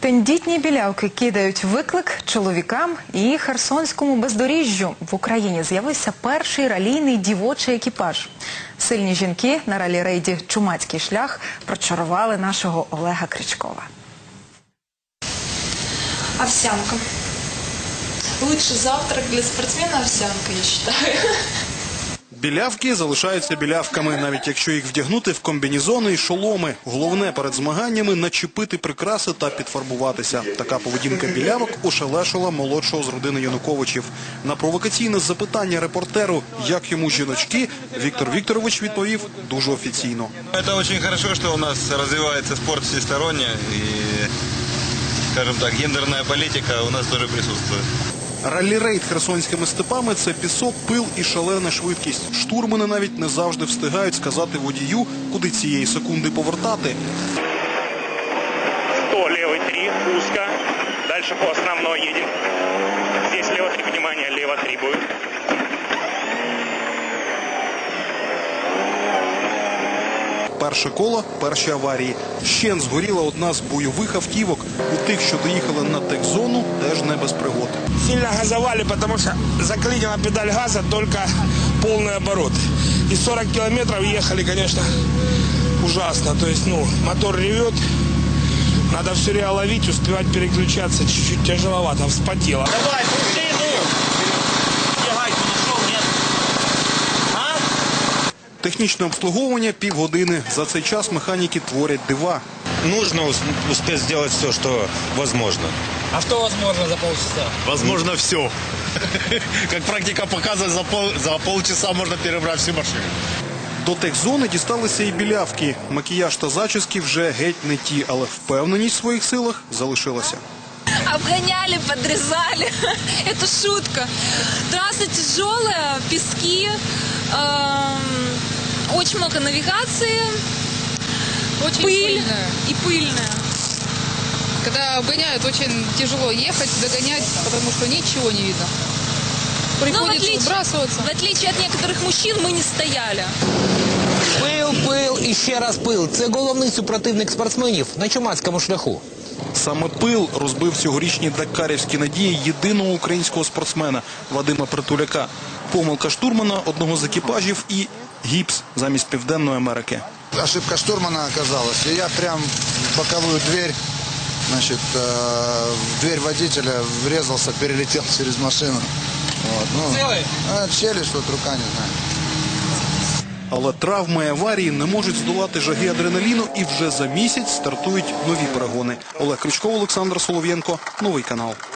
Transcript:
Тендітні білявки кидають виклик чоловікам і херсонському бездоріжжю. В Україні з'явився перший ралійний дівочий екіпаж. Сильні жінки на ралі-рейді Чумацький шлях прочарували нашого Олега Кричкова. Овсянка. Лучший завтрак для спортсмена овсянка, я считаю. Білявки залишаються білявками, навіть якщо їх вдягнути в комбінізони і шоломи. Головне перед змаганнями начепити прикраси та підфарбуватися. Така поведінка білявок ошелешила молодшого з родини Януковичів. На провокаційне запитання репортеру, як йому жіночки, Віктор Вікторович відповів дуже офіційно. Это очень хорошо, что у нас развивается спорт всесторонне и, скажем так, гендерная политика у нас тоже присутствует. Раллі-рейд херсонськими степами це пісок, пил і шалена швидкість. Штурмани навіть не завжди встигають сказати водію, куди цієї секунди повертати. 100 левый 3, узко. Дальше по основной едем. Здесь лево 3, внимание, лево 3 будет. Перше коло, перші аварії. Щен згоріла одна з бойових автівок. У тих, що доїхали на техзону, теж не без пригод. Сильно газовали, потому что заклинила педаль газа только полный оборот. И 40 километров ехали, конечно, ужасно. То есть, ну, мотор ревет, надо все время ловить, успевать переключаться, чуть-чуть тяжеловато, вспотело. Давай, пружину! Технічне обслуговування півгодини. За цей час механіки творять дива. нужно ус- успеть сделать все, что возможно. А что возможно за полчаса? Возможно, все. Как практика показывает, за, пол, за полчаса можно перебрать всю машину. До техзони дісталися і білявки. Макіяж та зачіски вже геть не ті, але впевненість в своїх силах залишилася. Обгоняли, подрезали. Это шутка. Трасса тяжелая, пески, эм, очень много навигации, Очень пыль пыльная. и пыльная. Когда обгоняют, очень тяжело ехать, догонять, потому что ничего не видно. Но в Приходится отличие, выбрасываться. в отличие от некоторых мужчин мы не стояли. Пил, пил і ще раз пил. Це головний супротивник спортсменів на чумацькому шляху. Саме пил розбив цьогорічні дакарівські надії єдиного українського спортсмена Вадима Притуляка. Помилка штурмана одного з екіпажів і гіпс замість Південної Америки. Ошибка штурмана оказалась. И я прям в боковую дверь, значит, э, в дверь водителя врезался, перелетел через машину. Вот, ну, а, челюсть, вот рука, не знаю. Але травми і аварії не можуть здолати жаги адреналіну і вже за місяць стартують нові перегони. Олег Крючков, Олександр Солов'єнко. Новий канал.